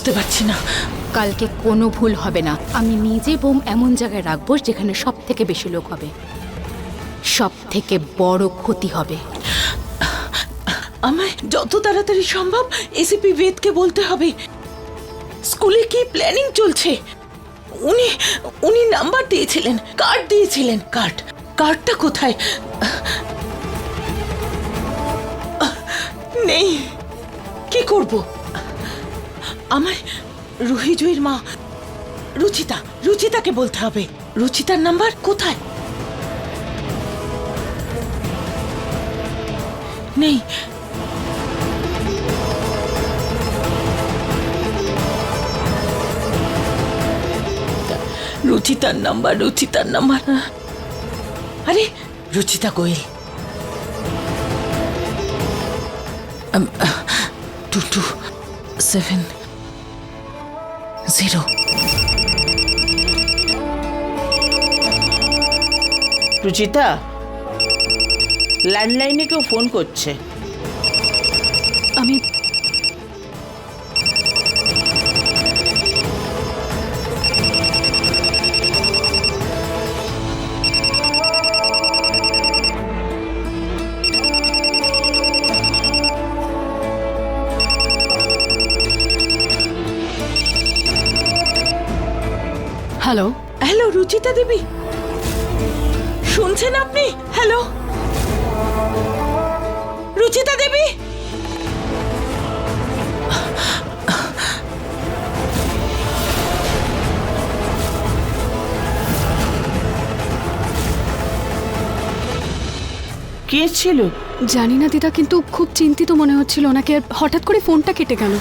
বুঝতে পারছি না। কালকে কোনো ভুল হবে না। আমি নিজে বোম এমন জায়গায় রাখব যেখানে সব থেকে বেশি লোক হবে। সব থেকে বড় ক্ষতি হবে। আমায় যত তাড়াতাড়ি সম্ভব এসিপি বেদকে বলতে হবে। স্কুলে কি প্ল্যানিং চলছে? উনি উনি নাম্বার দিয়েছিলেন, কার্ড দিয়েছিলেন। কার্ড, কার্ডটা কোথায়? নেই। কি করব? আমায় রুহিজুইর মা, রুচিতা, রুচিতাকে বলতে হবে। রুচিতার নাম্বার কোথায়? নেই। রুচিতার নাম্বার রুচিতার নাম্বার। আরে, Ruchita Goyal. Two two seven. Zero. Ruchita ল্যান্ডলাইনে কেউ ফোন করছে। কে ছিল জানি না দিদা কিন্তু খুব চিন্তিত মনে হচ্ছিল ওনাকে আর হঠাৎ করে ফোনটা কেটে গেল।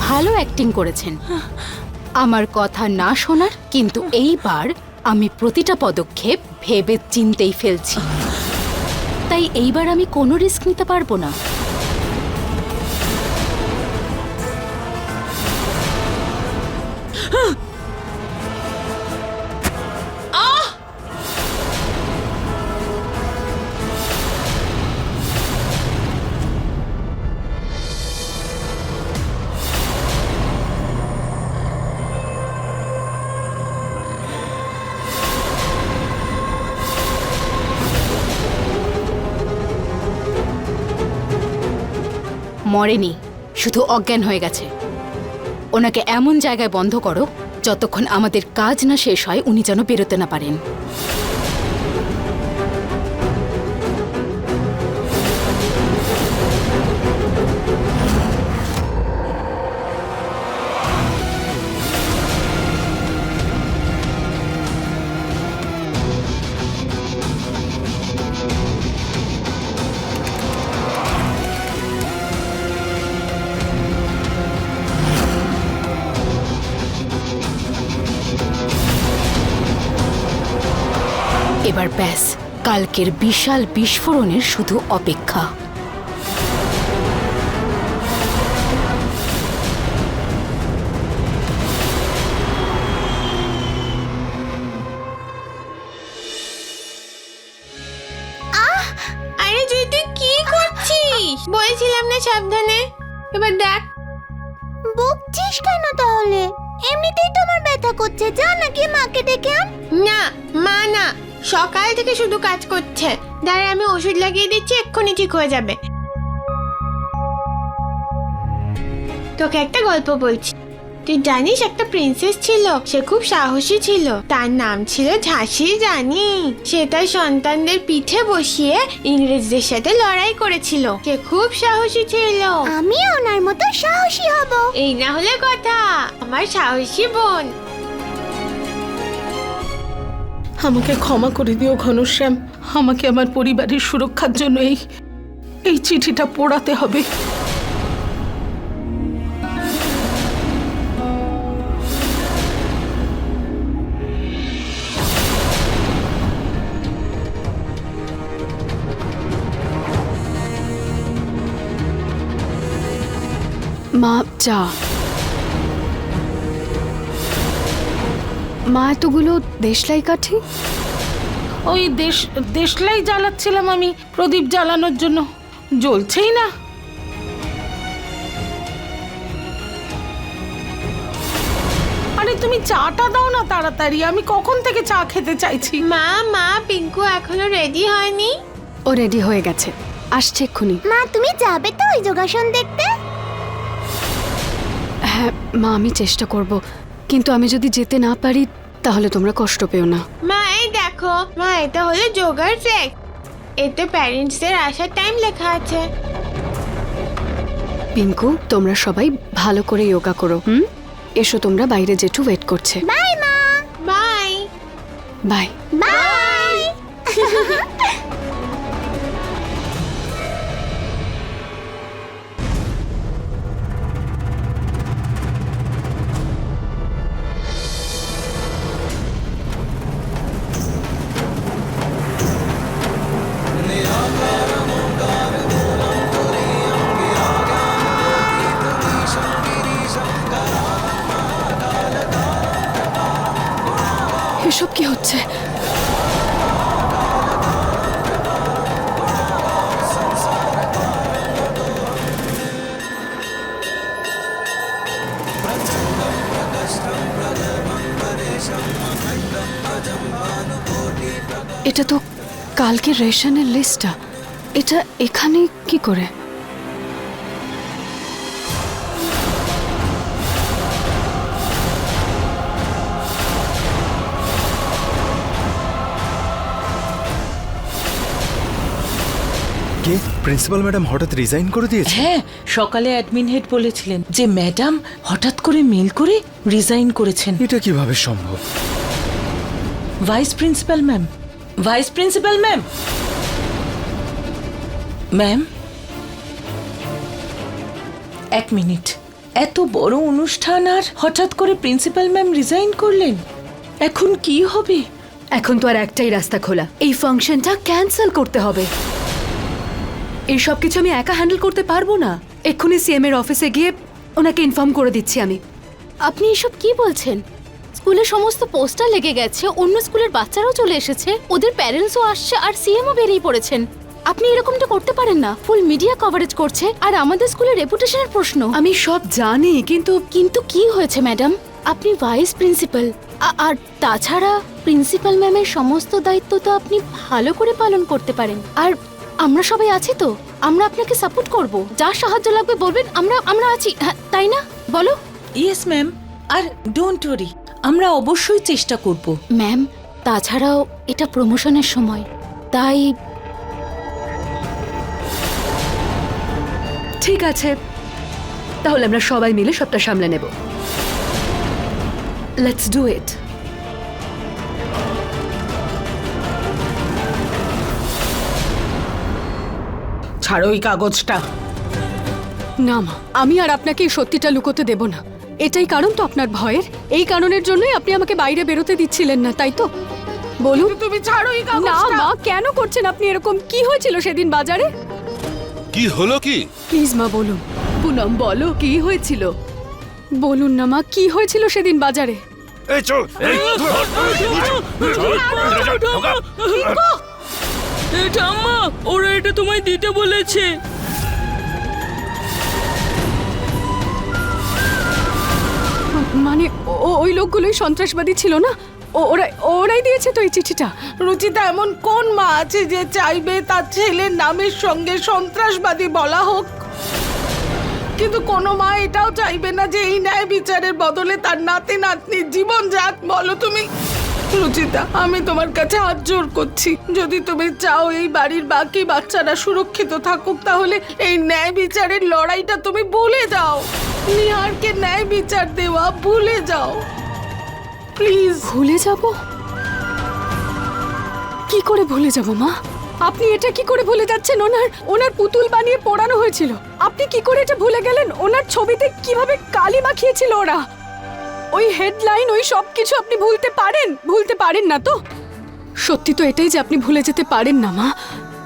ভালো অ্যাক্টিং করেছেন। আমার কথা না শোনার কিন্তু এইবার আমি প্রতিটা পদক্ষেপ ভেবে চিনতেই ফেলছি। তাই এইবার আমি কোনো রিস্ক নিতে পারব না। মরেনি, শুধু অজ্ঞান হয়ে গেছে। ওনাকে এমন জায়গায় বন্ধ করো, যতক্ষণ আমাদের কাজ না শেষ হয়, উনি যেন বেরোতে না পারেন। এবার ব্যাস কালকের বিশাল বিস্ফোরণের শুধু অপেক্ষা। আরে জুই তুই কি করছিস? বলছিলাম না সাবধানে। এবার দেখ। বকছিস কেন তাহলে? এমনিতেই তোমার ব্যথা করছে। যা নাকি মাকে ডেকে আন। না মা না। সকাল থেকে শুধু কাজ করছে। দাঁড়া আমি ওষুধ লাগিয়ে দিচ্ছি এক্ষুনি ঠিক হয়ে যাবে। তোকে একটা গল্প বলছি। তুই জানিস একটা প্রিন্সেস ছিল সে খুব সাহসী ছিল। তার নাম ছিল ঝাঁসি রানী। সে তার সন্তানদের পিঠে বসিয়ে ইংরেজদের সাথে লড়াই করেছিল। সে খুব সাহসী ছিল। আমি ওনার মতো সাহসী হব। এই না হলে কথা আমার সাহসী বোন। আমাকে ক্ষমা করে দিও ঘনশ্যাম। আমাকে আমার পরিবারের সুরক্ষার জন্য এই এই চিঠিটা পোড়াতে হবে। মা চা মা এতগুলো দেশলাই কাঠি? ওই দেশ দেশলাই জ্বালাচ্ছিলাম আমি প্রদীপ জ্বালানোর জন্য। জ্বলছেই না। আরে তুমি চাটা দাও না তাড়াতাড়ি আমি কখন থেকে চা খেতে চাইছি? মা মা পিঙ্কু এখনও রেডি হয়নি। ও রেডি হয়ে গেছে আসছে এক্ষুনি। মা তুমি যাবে তো ওই যোগাসন দেখতে? হ্যাঁ মা আমি চেষ্টা করব। কিন্তু আমি যদি যেতে না পারি তাহলে তোমরা কষ্ট পেও না। মা এই দেখো মা এটা হলো যোগার ট্র্যাক এতে প্যারেন্টসদের আসার টাইম লেখা আছে। পিঙ্কু তোমরা সবাই ভালো করে যোগা করো হুম? এসো তোমরা বাইরে জেঠু ওয়েট করছে। বাই মা। বাই। বাই। বাই। কালকে রেশনের লিস্টটা। এটা এখানে কি করে? কে? প্রিন্সিপাল ম্যাডাম হঠাৎ রিজাইন করে দিয়েছে হ্যাঁ সকালে অ্যাডমিন হেড বলেছিলেন যে ম্যাডাম হঠাৎ করে মেল করে রিজাইন করেছেন। এটা কীভাবে সম্ভব? Vice principal ma'am vice principal ma'am ma'am এক মিনিট এত বড় অনুষ্ঠান আর হঠাৎ করে প্রিন্সিপাল ম্যাম রিজাইন করলেন? এখন কি হবে? এখন তো আর একটাই রাস্তা খোলা। এই ফাংশনটা ক্যান্সেল করতে হবে। এই সব কিছু আমি একা হ্যান্ডেল করতে পারব না। এক্ষুনি সিএম এর অফিসে গিয়ে ওনাকে ইনফর্ম করে দিচ্ছি আমি। আপনি এসব কি বলছেন? স্কুলে সমস্ত পোস্টার লেগে গেছে অন্য স্কুলের বাচ্চারাও চলে এসেছে ওদের প্যারেন্টসও আসছে আর সিএমও বেরিয়ে পড়েছেন। আপনি এরকমটা করতে পারেন না ফুল মিডিয়া কভারেজ করছে আর আমাদের স্কুলের রেপুটেশনের প্রশ্ন। আমি সব জানি কিন্তু কিন্তু কি হয়েছে ম্যাডাম আপনি ভাইস প্রিন্সিপাল আর তাছাড়া প্রিন্সিপাল ম্যামের সমস্ত দায়িত্ব তো আপনি ভালো করে পালন করতে পারেন। আর আমরা সবাই আছি তো আমরা আপনাকে সাপোর্ট করব। যা সাহায্য লাগবে বলবেন আমরা আমরা আছি হ্যাঁ, তাই না? বলো। Yes ma'am R don't worry আমরা অবশ্যই চেষ্টা করব। ম্যাম তাছাড়াও এটা প্রমোশনের সময় তাই ঠিক আছে। তাহলে আমরা সবাই মিলে সবটা সামলে নেব। লেটস ডু ইট ছাড়ো ওই কাগজটা। না মা আমি আর আপনাকে এই সত্যিটা লুকোতে দেব না। এটাই কারণ তো আপনার ভয়ের? এই কারণের জন্যই আপনি আমাকে বাইরে বেরোতে দিচ্ছিলেন না তাই তো? বলুন। তুমি ছাড়ো ওই না মা কেন করছেন আপনি এরকম? কি হয়েছিল সেদিন বাজারে? কি হলো কি? প্লিজ মা বলুন। পুনম বলো কি হয়েছিল? বলুন না মা কি হয়েছিল সেদিন বাজারে? এই চল এই ঠাম্মা ওরা এটা তোমায় দিতে বলেছে। মানে ওই লোকগুলোই সন্ত্রাসবাদী ছিল না? ও- ওরা ওরাই দিয়েছে তো এই চিঠিটা। রুচিতা, এমন কোন মা আছে যে চাইবে তার ছেলের নামের সঙ্গে সন্ত্রাসবাদী বলা হোক? কিন্তু কোনো মা এটাও চাইবে না যে এই ন্যায় বিচারের বদলে তার নাতি নাতনির জীবন যাক। বলো তুমি। রুচিতা, আমি তোমার কাছে হাত জোর করছি। যদি তুমি চাও এই বাড়ির বাকি বাচ্চারা সুরক্ষিত থাকুক, তাহলে এই ন্যায় বিচারের লড়াইটা তুমি ভুলে যাও। নিহারকে ন্যায় বিচার দেওয়া ভুলে যাও। প্লিজ ভুলে যাব? কি করে ভুলে যাব, মা? আপনি এটা কি করে ভুলে যাচ্ছেন? ওনার ওনার পুতুল বানিয়ে পোড়ানো হয়েছিল। আপনি কি করে এটা ভুলে গেলেন? ওনার ছবিতে কীভাবে কালি মাখিয়েছিল ওরা? ওই হেডলাইন ওই সব কিছু আপনি ভুলতে পারেন? ভুলতে পারেন না তো? সত্যি তো এটাই যে আপনি ভুলে যেতে পারেন না, মা।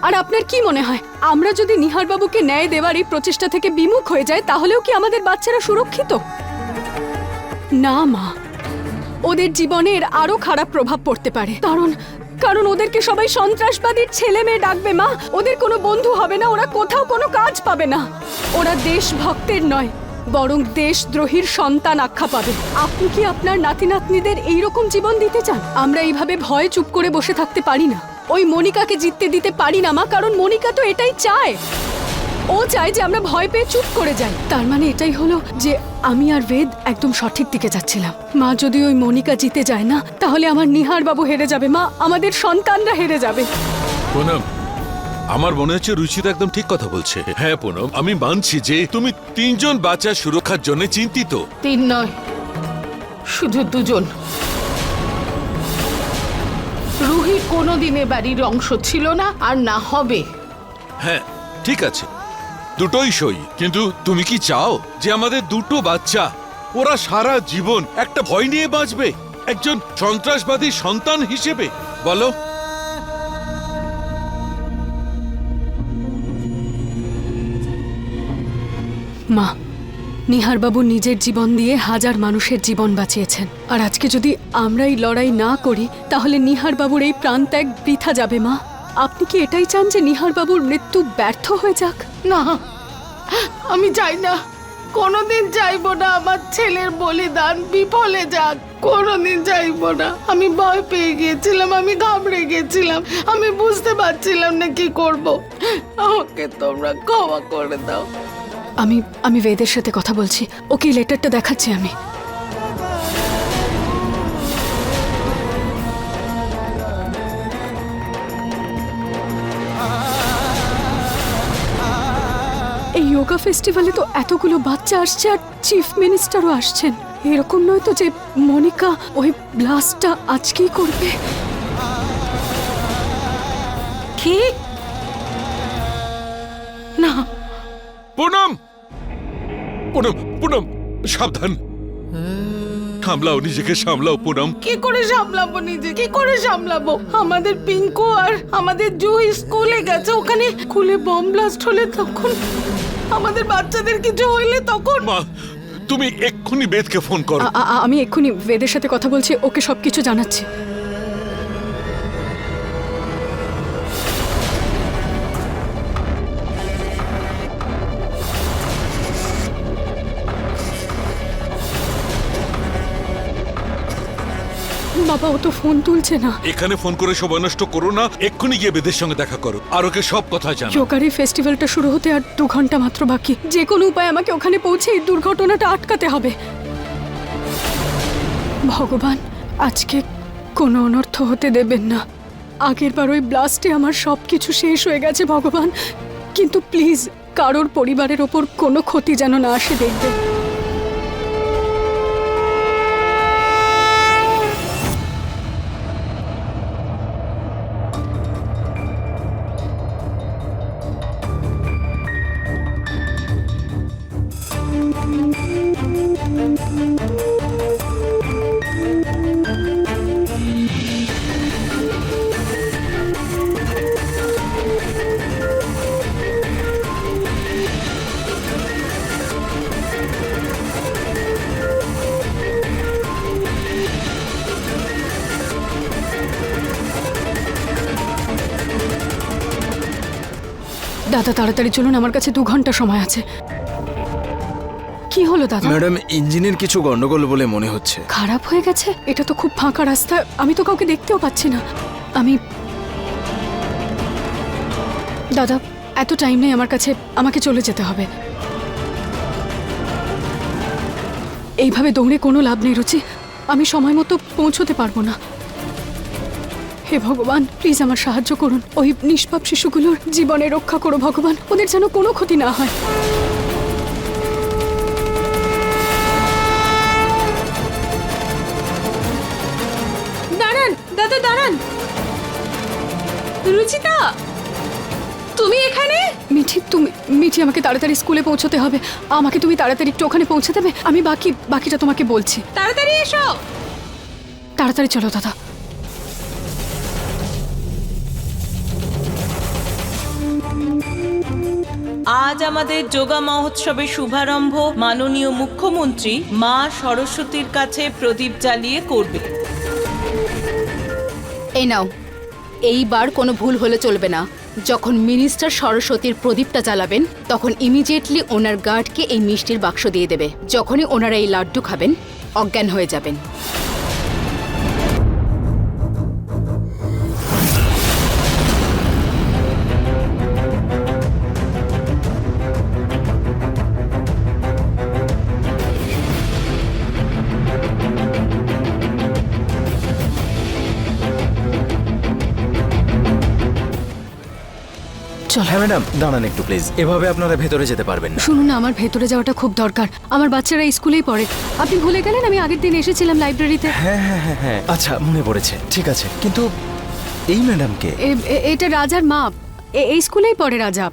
আর আপনার কি মনে হয়? আমরা যদি নিহার বাবুকে ন্যায় দেওয়ার এই প্রচেষ্টা থেকে বিমুখ হয়ে যায় তাহলেও কি আমাদের বাচ্চারা সুরক্ষিত? না, মা। ওদের জীবনের এর আরও খারাপ প্রভাব পড়তে পারে। কারণ কারণ ওদেরকে সবাই সন্ত্রাসবাদীর ছেলে মেয়ে ডাকবে, মা। ওদের কোনো বন্ধু হবে না, ওরা কোথাও কোনো কাজ পাবে না। ওরা দেশভক্তের নয়, বরং দেশদ্রোহীর সন্তান আখ্যা পাবে। আপনি কি আপনার নাতি নাতনিদের এইরকম জীবন দিতে চান? আমরা এইভাবে ভয়ে চুপ করে বসে থাকতে পারি না। ওই মনিকাকে জিততে দিতে পারি না মা কারণ মনিকা তো এটাই চায়। ও চায় যে আমরা ভয় পেয়ে চুপ করে যাই। তার মানে এটাই হলো যে আমি আর বেদ একদম সঠিক দিকে যাচ্ছিলাম। মা যদি ওই মনিকা জিতে যায় না তাহলে আমার নিহার বাবু হেরে যাবে মা আমাদের সন্তানরা হেরে যাবে। পুনম আমার মনে হচ্ছে রুচিতা একদম ঠিক কথা বলছে। হ্যাঁ পুনম আমি মানছি যে তুমি তিনজন বাচ্চার সুরক্ষার জন্য চিন্তিত। তিন নয় শুধু দুজন। রুহি কোনোদিনে বাড়ির অংশ ছিল না আর না হবে। হ্যাঁ ঠিক আছে। দুটোই সই। কিন্তু তুমি কি চাও যে আমাদের দুটো বাচ্চা ওরা সারা জীবন একটা ভয় নিয়ে বাঁচবে? একজন সন্ত্রাসবাদী সন্তান হিসেবে বলো। মা নিহার বাবু নিজের জীবন দিয়ে হাজার মানুষের জীবন বাঁচিয়েছেন। আর আজকে যদি আমরা এই লড়াই না করি, তাহলে নিহার বাবুর এই প্রাণ ত্যাগ বৃথা যাবে, মা। আপনি কি এটাই চান যে নিহার বাবুর মৃত্যু ব্যর্থ হয়ে যাক? না, আমি চাই না। কোনোদিন চাইব না আমার ছেলের বলিদান বিফলে যাক। কোনোদিন চাইব না। আমি ভয় পেয়ে গিয়েছিলাম, আমি ঘাবড়ে গেছিলাম আমি বুঝতে পারছিলাম না কি করব। আমাকে তোমরা ক্ষমা করে দাও। আমি আমি বেদের সাথে কথা বলছি। ওকে লেটারটা দেখাচ্ছি আমি। এই যোগা ফেস্টিভ্যালে তো এতগুলো বাচ্চা আসছে আর চিফ মিনিস্টারও আসছেন। এরকম নয় তো যে মনিকা ওই ব্লাস্টটা আজকেই করবে। কি? পুনম! পুনম পুনম সাবধান। সামলাও নিজেকে সামলাও পুনম। কি করে সামলাবো নিজে? কি করে সামলাবো? আমাদের পিঙ্কু আর আমাদের জুহি স্কুলে গেছে ওখানে স্কুলে বম ব্লাস্ট হলে তখন আমাদের বাচ্চাদের কিছু হইলে তখন। মা তুমি এক্ষুনি বেদকে ফোন করো। আমি এক্ষুনি বেদের সাথে কথা বলছি ওকে সবকিছু জানাচ্ছি। বাবা ও তো ফোন তুলছে না। এখানে ফোন করে সময় নষ্ট করো না এক্ষুনি গিয়ে বেদের সঙ্গে দেখা করো। আর ওকে সব কথা জানো। যোগার ফেস্টিভ্যালটা শুরু হতে আর দু ঘণ্টা মাত্র বাকি। যে কোনো উপায় আমাকে ওখানে পৌঁছে এই দুর্ঘটনাটা আটকাতে হবে। ভগবান আজকে কোনো অনর্থ হতে দেবেন না। আগের বার ওই ব্লাস্টে আমার সব কিছু শেষ হয়ে গেছে ভগবান। কিন্তু প্লিজ কারোর পরিবারের ওপর কোনো ক্ষতি যেন না আসে দেখবেন। দাদা তাড়াতাড়ি চলুন আমার কাছে দু ঘণ্টা সময় আছে। কি হলো দাদা? ম্যাডাম ইঞ্জিনের কিছু গন্ডগোল বলে মনে হচ্ছে। খারাপ হয়ে গেছে? এটা তো খুব ফাঁকা রাস্তা আমি তো কাউকে দেখতেও পাচ্ছি না। আমি দাদা এত টাইম নেই আমার কাছে আমাকে চলে যেতে হবে। এইভাবে দৌড়ে কোনো লাভ নেই রুচি। আমি সময় মতো পৌঁছতে পারব না। হে ভগবান প্লিজ আমার সাহায্য করুন। ওই নিষ্পাপ শিশুগুলোর জীবনে রক্ষা করো ভগবান, ওদের যেন কোনো ক্ষতি না হয়। দাঁড়ান, দাদা, দাঁড়ান। রুচিতা, তুমি এখানে? মিঠি, তুমি, মিঠি আমাকে তাড়াতাড়ি স্কুলে পৌঁছতে হবে। আমাকে তুমি তাড়াতাড়ি একটু ওখানে পৌঁছে দেবে। আমি বাকি, বাকিটা তোমাকে বলছি। তাড়াতাড়ি এসো। তাড়াতাড়ি চলো, দাদা। আজ আমাদের যোগা মহোৎসবের শুভারম্ভ মাননীয় মুখ্যমন্ত্রী মা সরস্বতীর কাছে প্রদীপ জ্বালিয়ে করবে। এই নাও, এইবার কোনো ভুল হলে চলবে না। যখন মিনিস্টার সরস্বতীর প্রদীপটা জ্বালাবেন, তখন ইমিডিয়েটলি ওনার গার্ডকে এই মিষ্টির বাক্স দিয়ে দেবে। যখনই ওনারা এই লাড্ডু খাবেন, অজ্ঞান হয়ে যাবেন। হ্যাঁ ম্যাডাম দাঁড়ান একটু প্লিজ। এভাবে আপনারা ভেতরে যেতে পারবেন না। শুনুন না আমার ভেতরে যাওয়াটা খুব দরকার। আমার বাচ্চারা স্কুলেই পড়ে। আপনি ভুলে গেলেন আমি আগের দিন এসেছিলাম লাইব্রেরিতে। হ্যাঁ হ্যাঁ হ্যাঁ হ্যাঁ। আচ্ছা মনে পড়েছে। ঠিক আছে। কিন্তু এই ম্যাডামকে? এ- এ- এটা রাজার মা। এ- এই স্কুলেই পড়ে রাজা।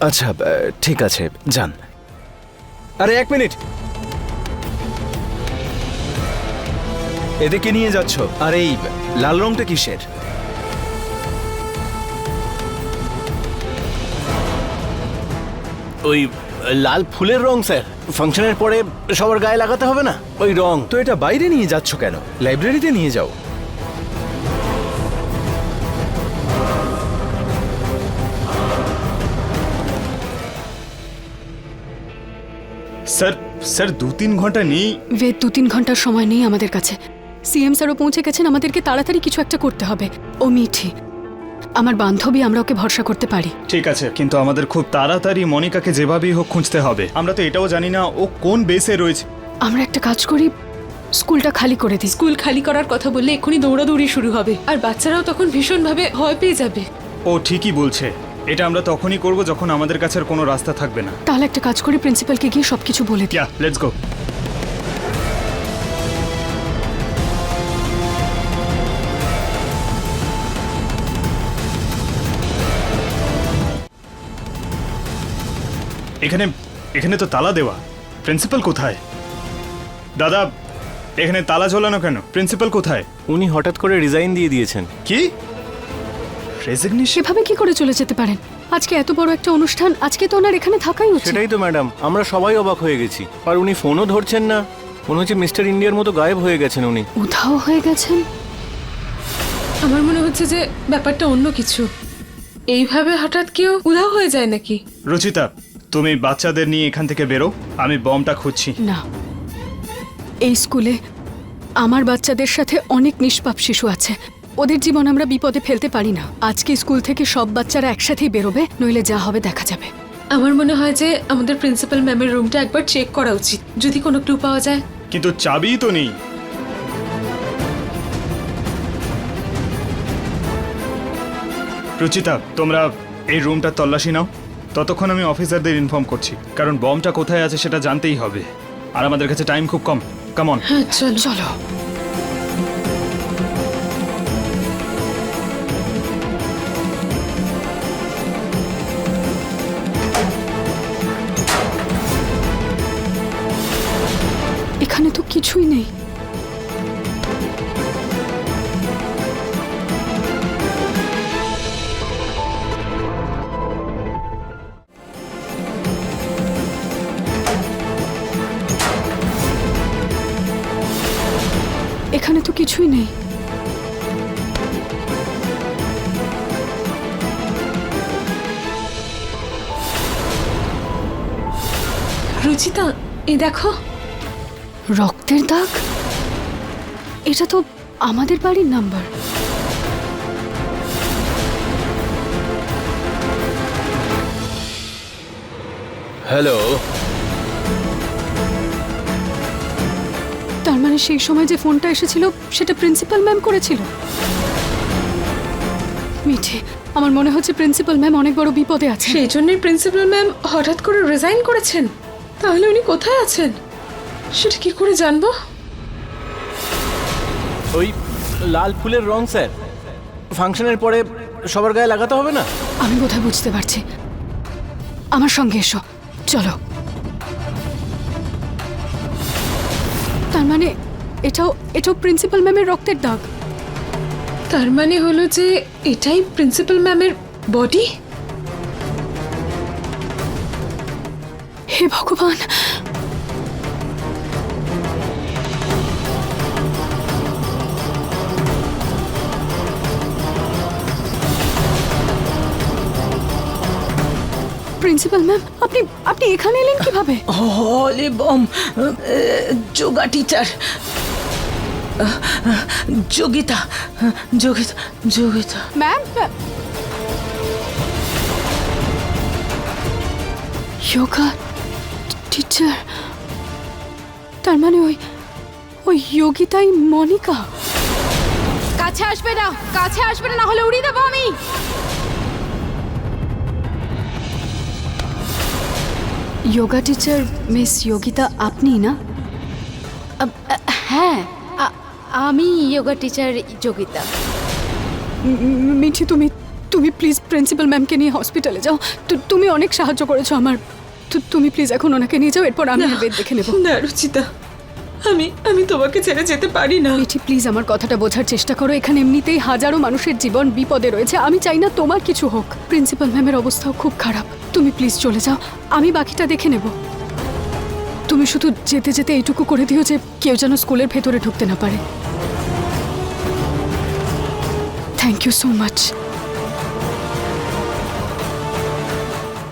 আচ্ছা আহ, ঠিক আছে যান। আরে এক মিনিট। এদেরকে নিয়ে যাচ্ছ? আর এই লাল রংটা কিসের? ওই লাল ফুলের রং স্যার। ফাংশনের পরে সবার গায়ে লাগাতে হবে না? ওই রং। তো এটা বাইরে নিয়ে যাচ্ছ কেন? লাইব্রেরিতে নিয়ে যাও। স্যার স্যার দু তিন ঘণ্টা নেই। বেদ দু তিন ঘণ্টার সময় নেই আমাদের কাছে। সিএম স্যারও পৌঁছে গেছেন আমাদেরকে তাড়াতাড়ি কিছু একটা করতে হবে। ও মিঠি আমার বান্ধবী আমরা ওকে ভরসা করতে পারি। ঠিক আছে কিন্তু আমাদের খুব তাড়াতাড়ি মনিকাকে যেভাবেই হোক খুঁজতে হবে। আমরা তো এটাও জানি না ও কোন বেসে রয়েছে। আমরা একটা কাজ করি স্কুলটা খালি করে দিই। স্কুল খালি করার কথা বললে এক্ষুনি দৌড়াদৌড়ি শুরু হবে। আর বাচ্চারাও তখন ভীষণভাবে ভয় পেয়ে যাবে। ও ঠিকই বলছে। এটা আমরা তখনই করব যখন আমাদের কাছে আর কোনো রাস্তা থাকবে না। তাহলে একটা কাজ করি প্রিন্সিপালকে গিয়ে সবকিছু বলে দিই। লেটস গো এখানে এখানে তো তালা দেওয়া। প্রিন্সিপাল কোথায়? দাদা এখানে তালা ঝোলানো কেন? প্রিন্সিপাল কোথায়? উনি হঠাৎ করে রিজাইন দিয়ে দিয়েছেন। কি? রেজিগনেশন সেভাবে কি করে চলে যেতে পারেন? আজকে এত বড় একটা অনুষ্ঠান আজকে তো ওনার এখানে থাকাই উচিত। সেটাই তো ম্যাডাম। আমরা সবাই অবাক হয়ে গেছি। আর উনি ফোনও ধরছেন না। মনে হচ্ছে মিস্টার ইন্ডিয়ার মতো গায়েব হয়ে গেছেন উনি। উধাও হয়ে গেছেন। আমার মনে হচ্ছে যে ব্যাপারটা অন্য কিছু। এইভাবে হঠাৎ কেউ উধাও হয়ে যায় নাকি? রুচিতা তুমি বাচ্চাদের নিয়ে এখান থেকে বেরো আমি বমটা খুঁজছি। না। এই স্কুলে আমার বাচ্চাদের সাথে অনেক নিষ্পাপ শিশু আছে। ওদের জীবন আমরা বিপদে ফেলতে পারি না। আজকে স্কুল থেকে সব বাচ্চারা একসাথেই বেরোবে নইলে যা হবে দেখা যাবে। আমার মনে হয় যে আমাদের প্রিন্সিপাল ম্যামের রুমটা একবার চেক করা উচিত যদি কোনো ক্লু পাওয়া যায়। কিন্তু চাবিই তো নেই। রুচিতা তোমরা এই রুমটা তল্লাশি নাও। ততক্ষণ আমি অফিসারদের ইনফর্ম করছি, কারণ বমটা কোথায় আছে সেটা জানতেই হবে। আর আমাদের কাছে টাইম খুব কম। কামন হ্যাঁ চলো চলো। এই দেখো রক্তের দাগ? এটা তো আমাদের বাড়ির নাম্বার। হ্যালো। তার মানে সেই সময় যে ফোনটা এসেছিল সেটা প্রিন্সিপাল ম্যাম করেছিল? মিঠে আমার মনে হচ্ছে প্রিন্সিপাল ম্যাম অনেক বড় বিপদে আছে। সেই জন্যই প্রিন্সিপাল ম্যাম হঠাৎ করে রিজাইন করেছেন। তাহলে উনি কোথায় আছেন? সেটা কি করে জানব? ওই লাল ফুলের রং স্যার। ফাংশনের পরে সবার গায়ে লাগাতে হবে না? আমি কোথায় বুঝতে পারছি। আমার সঙ্গে এসো। চলো। তার মানে এটাও এটাও প্রিন্সিপাল ম্যামের রক্তের দাগ? তার মানে হলো যে এটাই প্রিন্সিপাল ম্যামের বডি? हे भगवान প্রিন্সিপাল ম্যাম আপনি আপনি এখানে এলেন কিভাবে হলে bomb yoga teacher Yogita Yogita Yogita ma'am yoga teacher তার মানে ওই ওই যোগিতাই মনিকা? কাছে আসবে না কাছে আসবে না হলে উড়িয়ে দেবো আমি। যোগা টিচার মিস যোগিতা আপনি না? হ্যাঁ আমি যোগা টিচার যোগিতা মিঠি তুমি তুমি প্লিজ প্রিন্সিপাল ম্যামকে নিয়ে হসপিটালে যাও। তুমি অনেক সাহায্য করেছ আমার। তুমি প্লিজ এখন ওনাকে নিয়ে যাও এরপর আমি বেদ দেখে নেব। না রুচিতা আমি আমি তোমাকে ছেড়ে যেতে পারি না। মিঠি প্লিজ আমার কথাটা বোঝার চেষ্টা করো। এখানে এমনিতেই হাজারো মানুষের জীবন বিপদে রয়েছে। আমি চাই না তোমার কিছু হোক। প্রিন্সিপাল ম্যামের অবস্থাও খুব খারাপ। তুমি প্লিজ চলে যাও। আমি বাকিটা দেখে নেব। তুমি শুধু যেতে যেতে এইটুকু করে দিও যে কেউ যেন স্কুলের ভেতরে ঢুকতে না পারে। থ্যাংক ইউ সো মাচ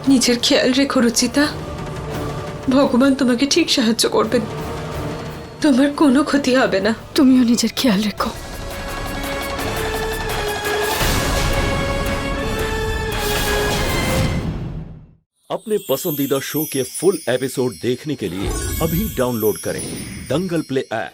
নিজের খেয়াল রেখো রুচিতা ভগবান তোমাকে ঠিক সাহায্য করবেন তোমার কোনো ক্ষতি হবে না তুমিও নিজের খেয়াল রেখো अपने पसंदीदा शो के फुल एपिसोड देखने के लिए अभी डाउनलोड करें दंगल प्ले ऐप